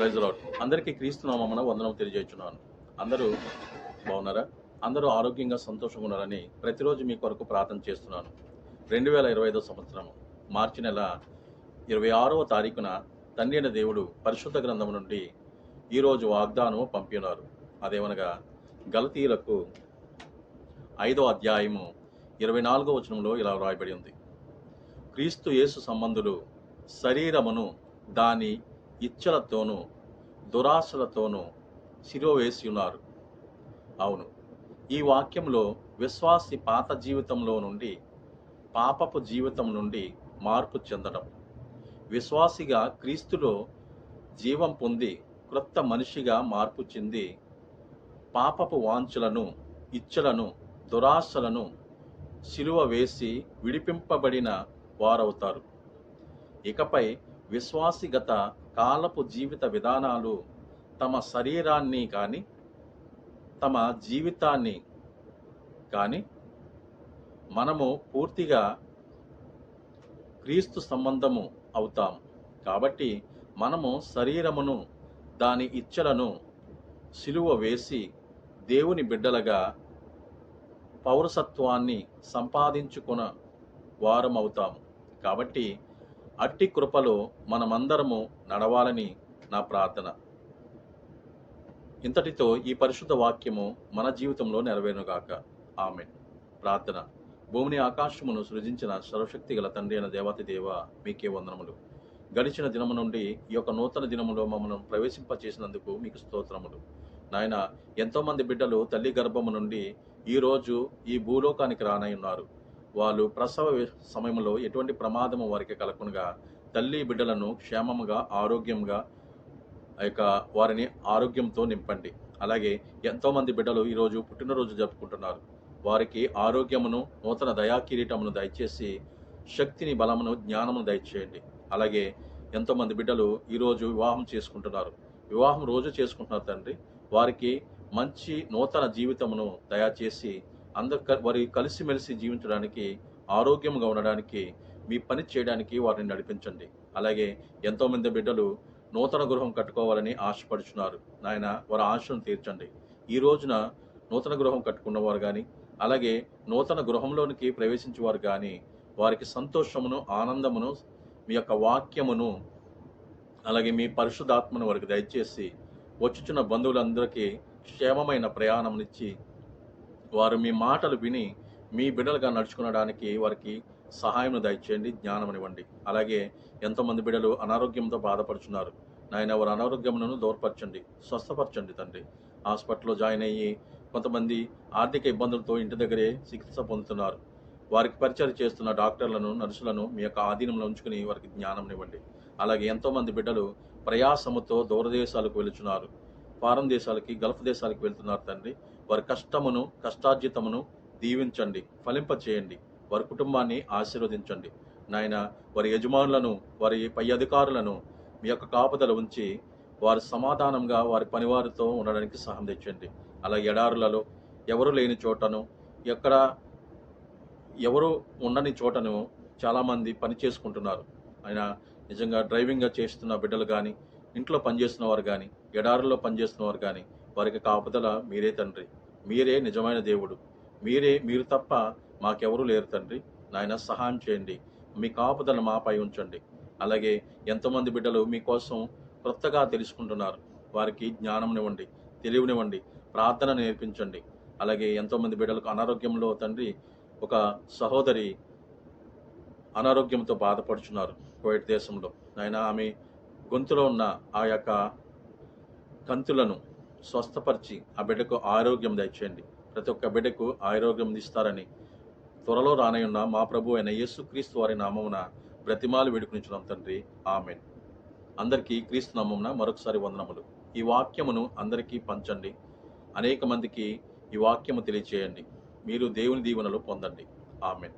Praise lord అందరికీ క్రీస్తునామన వందనం తెలియజేస్తున్నాను. అందరూ బాగున్నారా? అందరూ ఆరోగ్యంగా సంతోషంగా ఉన్నారని ప్రతిరోజు మీ కొరకు ప్రార్థన చేస్తున్నాను. రెండు వేల ఇరవై ఐదో సంవత్సరం మార్చి నెల ఇరవై ఆరవ తారీఖున తండ్రి అయిన దేవుడు పరిశుద్ధ గ్రంథం నుండి ఈరోజు వాగ్దానం పంపినారు. అదేమనగా గలతీయులకు ఐదో అధ్యాయము ఇరవై నాలుగో వచనంలో ఇలా వ్రాయబడి ఉంది. క్రీస్తు యేసు సంబంధులు శరీరమును దాని ఇచ్చలతోనూ దురాశలతోనూ శిరోవేసి ఉన్నారు అవును ఈ వాక్యంలో విశ్వాసి పాత జీవితంలో నుండి పాపపు జీవితం నుండి మార్పు చెందడం. విశ్వాసిగా క్రీస్తులో జీవం పొంది క్రొత్త మనిషిగా మార్పు చెంది పాపపు వాంఛలను ఇచ్చలను దురాశలను సిలువ వేసి విడిపింపబడిన వారవుతారు. ఇకపై విశ్వాసిగత కాలపు జీవిత విధానాలు తమ శరీరాన్ని కానీ తమ జీవితాన్ని కానీ మనము పూర్తిగా క్రీస్తు సంబంధము అవుతాం. కాబట్టి మనము శరీరమును దాని ఇచ్చలను సిలువ వేసి దేవుని బిడ్డలుగా పౌరసత్వాన్ని సంపాదించుకున్న వారమవుతాము. కాబట్టి అట్టి కృపలో మనమందరము నడవాలని నా ప్రార్థన. ఇంతటితో ఈ పరిశుద్ధ వాక్యము మన జీవితంలో నెరవేరుగాక ఆమె ప్రార్థన. భూమిని ఆకాశమును సృజించిన సర్వశక్తి గల తండ్రి అయిన దేవాతి దేవ మీకే వందనములు. గడిచిన దినము నుండి ఈ యొక్క నూతన దినములో మమ్మల్ని ప్రవేశింపచేసినందుకు మీకు స్తోత్రములు. నాయన ఎంతోమంది బిడ్డలు తల్లి గర్భము నుండి ఈరోజు ఈ భూలోకానికి రానై ఉన్నారు. వాళ్ళు ప్రసవ సమయంలో ఎటువంటి ప్రమాదము వారికి కలగకుండా తల్లి బిడ్డలను క్షేమముగా ఆరోగ్యంగా యొక్క వారిని ఆరోగ్యంతో నింపండి. అలాగే ఎంతోమంది బిడ్డలు ఈరోజు పుట్టినరోజు జరుపుకుంటున్నారు. వారికి ఆరోగ్యమును నూతన దయా కిరీటమును దయచేసి శక్తిని బలమును జ్ఞానమును దయచేయండి. అలాగే ఎంతోమంది బిడ్డలు ఈరోజు వివాహం చేసుకుంటున్నారు. వివాహం రోజు చేసుకుంటున్నారు తండ్రి. వారికి మంచి నూతన జీవితమును దయచేసి అందరు వారి కలిసిమెలిసి జీవించడానికి ఆరోగ్యంగా ఉండడానికి మీ పని చేయడానికి వారిని నడిపించండి. అలాగే ఎంతోమంది బిడ్డలు నూతన గృహం కట్టుకోవాలని ఆశపడుచున్నారు. నాయన వారి ఆశను తీర్చండి. ఈ రోజున నూతన గృహం కట్టుకున్నవారు కానీ అలాగే నూతన గృహంలోనికి ప్రవేశించేవారు కానీ వారికి సంతోషమును ఆనందమును మీ యొక్క వాక్యమును అలాగే మీ పరిశుద్ధాత్మను వారికి దయచేసి వచ్చుచున్న బంధువులందరికీ క్షేమమైన ప్రయాణంనిచ్చి వారు మీ మాటలు విని మీ బిడ్డలుగా నడుచుకునడానికి వారికి సహాయం దయచేయండి జ్ఞానమునివ్వండి. అలాగే ఎంతోమంది బిడ్డలు అనారోగ్యంతో బాధపడుచున్నారు. నాయన వారి అనారోగ్యములను దూరపరచండి స్వస్థపరచండి తండ్రి. హాస్పిటల్లో జాయిన్ అయ్యి కొంతమంది ఆర్థిక ఇబ్బందులతో ఇంటి దగ్గరే చికిత్స పొందుతున్నారు. వారికి పరిచయం చేస్తున్న డాక్టర్లను నర్సులను మీ యొక్క ఆధీనంలో ఉంచుకుని వారికి జ్ఞానంనివ్వండి అలాగే ఎంతోమంది బిడ్డలు ప్రయాసముతో దూరదేశాలకు వెళుచున్నారు. ఫారం దేశాలకి గల్ఫ్ దేశాలకు వెళ్తున్నారు తండ్రి. వారి కష్టమును కష్టార్జితమును దీవించండి ఫలింపచేయండి వారి కుటుంబాన్ని ఆశీర్వదించండి. నాయన వారి యజమానులను వారి పై అధికారులను మీ యొక్క కాపుదల ఉంచి వారి సమాధానంగా వారి పనివారితో ఉండడానికి సహాయం తెచ్చండి. అలా ఎడారులలో ఎవరు లేని చోటను ఎక్కడ ఎవరు ఉండని చోటను చాలామంది పని చేసుకుంటున్నారు. ఆయన నిజంగా డ్రైవింగ్గా చేస్తున్న బిడ్డలు కానీ ఇంట్లో పనిచేస్తున్న వారు కానీ ఎడారుల్లో పనిచేస్తున్న వారు కానీ వారికి కాపుదల మీరే తండ్రి. మీరే నిజమైన దేవుడు. మీరే మీరు తప్ప మాకెవరూ లేరు తండ్రి. నాయన సహాయం చేయండి. మీ కాపుదల మాపై ఉంచండి. అలాగే ఎంతోమంది బిడ్డలు మీకోసం క్రొత్తగా తెలుసుకుంటున్నారు. వారికి జ్ఞానంనివ్వండి తెలివినివ్వండి ప్రార్థన నేర్పించండి. అలాగే ఎంతోమంది బిడ్డలకు అనారోగ్యంలో తండ్రి ఒక సహోదరి అనారోగ్యంతో బాధపడుచున్నారు కువైట్ దేశంలో. ఆయన ఆమె గొంతులో ఉన్న ఆ యొక్క కంతులను స్వస్థపరిచి ఆ బిడ్డకు ఆరోగ్యం దయచేయండి. ప్రతి ఒక్క బిడ్డకు ఆరోగ్యం ఇస్తారని త్వరలో రానయ్యున్న మా ప్రభు అయిన యేసుక్రీస్తు వారి నామమున బ్రతిమాలు వేడుకునిచున్నాం తండ్రి. ఆమెన్. అందరికీ క్రీస్తు నామమున మరొకసారి వందనములు. ఈ వాక్యమును అందరికీ పంచండి. అనేక మందికి ఈ వాక్యము తెలియచేయండి. మీరు దేవుని దీవెనలు పొందండి. ఆమెన్.